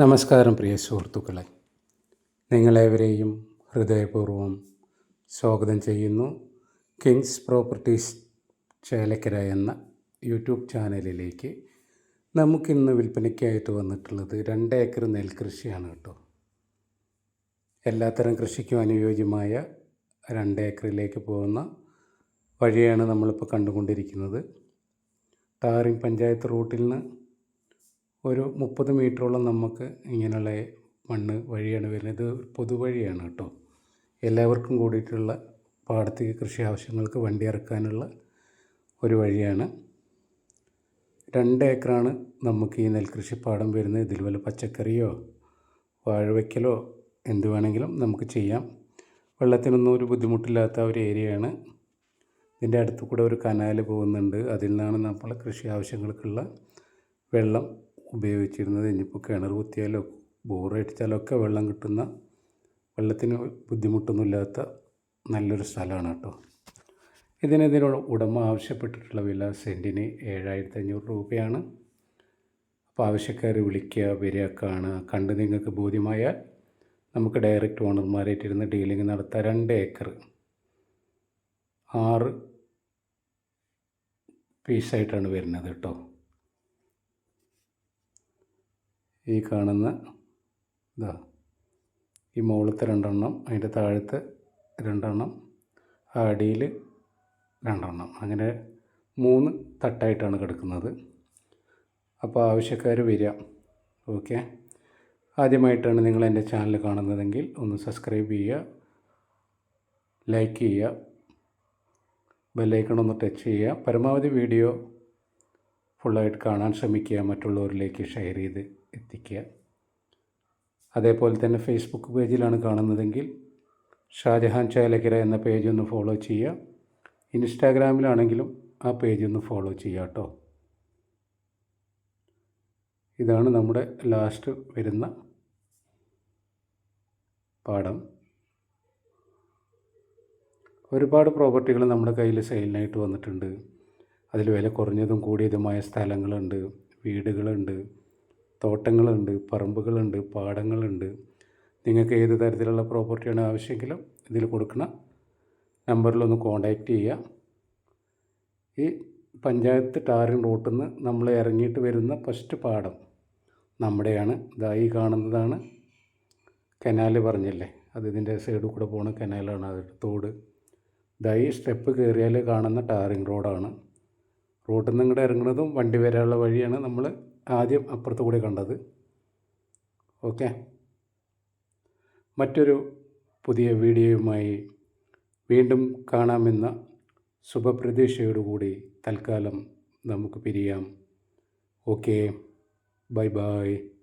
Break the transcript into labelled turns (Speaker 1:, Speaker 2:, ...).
Speaker 1: നമസ്കാരം പ്രിയ സുഹൃത്തുക്കളെ. നിങ്ങളേവരെയും ഹൃദയപൂർവം സ്വാഗതം ചെയ്യുന്നു. കിങ്സ് പ്രോപ്പർട്ടീസ് ചേലക്കര എന്ന യൂട്യൂബ് ചാനലിലേക്ക് നമുക്കിന്ന് വിൽപ്പനയ്ക്കായിട്ട് വന്നിട്ടുള്ളത് രണ്ട് ഏക്കർ നെൽകൃഷിയാണ് കേട്ടോ. എല്ലാത്തരം കൃഷിക്കും അനുയോജ്യമായ രണ്ട് ഏക്കറിലേക്ക് പോകുന്ന വഴിയാണ് നമ്മളിപ്പോൾ കണ്ടുകൊണ്ടിരിക്കുന്നത്. ടാറിങ് പഞ്ചായത്ത് റൂട്ടിൽ നിന്ന് ഒരു മുപ്പത് മീറ്ററോളം നമുക്ക് ഇങ്ങനെയുള്ള മണ്ണ് വഴിയാണ് വരുന്നത്. ഇത് പൊതുവഴിയാണ് കേട്ടോ. എല്ലാവർക്കും കൂടിയിട്ടുള്ള പാടത്തേക്ക് കൃഷി ആവശ്യങ്ങൾക്ക് വണ്ടി ഇറക്കാനുള്ള ഒരു വഴിയാണ്. രണ്ട് ഏക്കറാണ് നമുക്ക് ഈ നെൽകൃഷിപ്പാടം വരുന്നത്. ഇതിൽ വല്ല പച്ചക്കറിയോ വാഴവയ്ക്കലോ എന്ത് വേണമെങ്കിലും നമുക്ക് ചെയ്യാം. വെള്ളത്തിനൊന്നും ഒരു ബുദ്ധിമുട്ടില്ലാത്ത ഒരു ഏരിയയാണ്. ഇതിന്റെ അടുത്ത് കൂടെ ഒരു കനാൽ പോകുന്നുണ്ട്. അതിൽ നിന്നാണ് നമ്മൾ കൃഷി ആവശ്യങ്ങൾക്കുള്ള വെള്ളം ഉപയോഗിച്ചിരുന്നത്. ഇനിയിപ്പോൾ കിണർ കുത്തിയാലോ ബോറടിച്ചാലോ ഒക്കെ വെള്ളം കിട്ടുന്ന വെള്ളത്തിന് ബുദ്ധിമുട്ടൊന്നുമില്ലാത്ത നല്ലൊരു സ്ഥലമാണ് കേട്ടോ. ഇതിനെതിരെ ഉടമ ആവശ്യപ്പെട്ടിട്ടുള്ള വില സെന്റിന് ഏഴായിരത്തി അഞ്ഞൂറ് രൂപയാണ്. അപ്പോൾ ആവശ്യക്കാർ വിളിക്കുക വരിക കാണുക കണ്ട് നിങ്ങൾക്ക് ബോധ്യമായാൽ നമുക്ക് ഡയറക്റ്റ് ഓണർമാരായിട്ടിരുന്ന് ഡീലിംഗ് നടത്താം. രണ്ട് ഏക്കർ ആറ് പീസായിട്ടാണ് വരുന്നത് കേട്ടോ. ഈ കാണുന്ന ഇതാ ഈ മുകളിലത്തെ രണ്ടെണ്ണം അതിന്റെ താഴത്തെ രണ്ടെണ്ണം അടിയിൽ രണ്ടെണ്ണം. അങ്ങനെ മൂന്ന് തട്ടായിട്ടാണ് കിടക്കുന്നത്. അപ്പോൾ ആവശ്യക്കാർ വരിക. ഓക്കെ? ആദ്യമായിട്ടാണ് നിങ്ങൾ എന്റെ ചാനൽ കാണുന്നതെങ്കിൽ ഒന്ന് സബ്സ്ക്രൈബ് ചെയ്യുക ലൈക്ക് ചെയ്യുക ബെല്ലൈക്കൺ ഒന്ന് ടച്ച് ചെയ്യുക. പരമാവധി വീഡിയോ ഫുള്ളായിട്ട് കാണാൻ ശ്രമിക്കുക മറ്റുള്ളവരിലേക്ക് ഷെയർ ചെയ്ത് എത്തിക്കുക. അതേപോലെ തന്നെ ഫേസ്ബുക്ക് പേജിലാണ് കാണുന്നതെങ്കിൽ ഷാജഹാൻ ചാലക്കര എന്ന പേജ് ഒന്ന് ഫോളോ ചെയ്യുക. ഇൻസ്റ്റാഗ്രാമിലാണെങ്കിലും ആ പേജ് ഒന്ന് ഫോളോ ചെയ്യുക കേട്ടോ ഇതാണ് നമ്മുടെ ലാസ്റ്റ് വരുന്ന പാഠം. ഒരുപാട് പ്രോപ്പർട്ടികൾ നമ്മുടെ കയ്യിൽ സെയിലിനായിട്ട് വന്നിട്ടുണ്ട്. അതിൽ വില കുറഞ്ഞതും കൂടിയതുമായ സ്ഥലങ്ങളുണ്ട് വീടുകളുണ്ട് തോട്ടങ്ങളുണ്ട് പറമ്പുകളുണ്ട് പാടങ്ങളുണ്ട്. നിങ്ങൾക്ക് ഏത് തരത്തിലുള്ള പ്രോപ്പർട്ടിയാണ് ആവശ്യമെങ്കിലും ഇതിൽ കൊടുക്കുന്ന നമ്പറിലൊന്ന് കോണ്ടാക്റ്റ് ചെയ്യുക. ഈ പഞ്ചായത്ത് ടാറിങ് റോട്ടിൽ നിന്ന് നമ്മൾ ഇറങ്ങിയിട്ട് വരുന്ന ഫസ്റ്റ് പാടം നമ്മുടെയാണ്. ഇതാ ഈ കാണുന്നതാണ് കനാല് പറഞ്ഞല്ലേ? അത് ഇതിന്റെ സൈഡിൽ കൂടെ പോകുന്ന കനാലാണ് അത് തോട്. ഇതായി സ്റ്റെപ്പ് കയറിയാൽ കാണുന്ന ടാറിങ് റോഡാണ്. റോഡിൽ നിന്ന് ഇങ്ങോട്ട് ഇറങ്ങുന്നതും വണ്ടി വരാനുള്ള വഴിയാണ് നമ്മൾ ആദ്യം അപ്പുറത്ത് കൂടി കണ്ടത്. ഓക്കെ? മറ്റൊരു പുതിയ വീഡിയോയുമായി വീണ്ടും കാണാമെന്ന ശുഭപ്രതീക്ഷയോടുകൂടി തൽക്കാലം നമുക്ക് പിരിയാം. ഓക്കെ? Bye bye.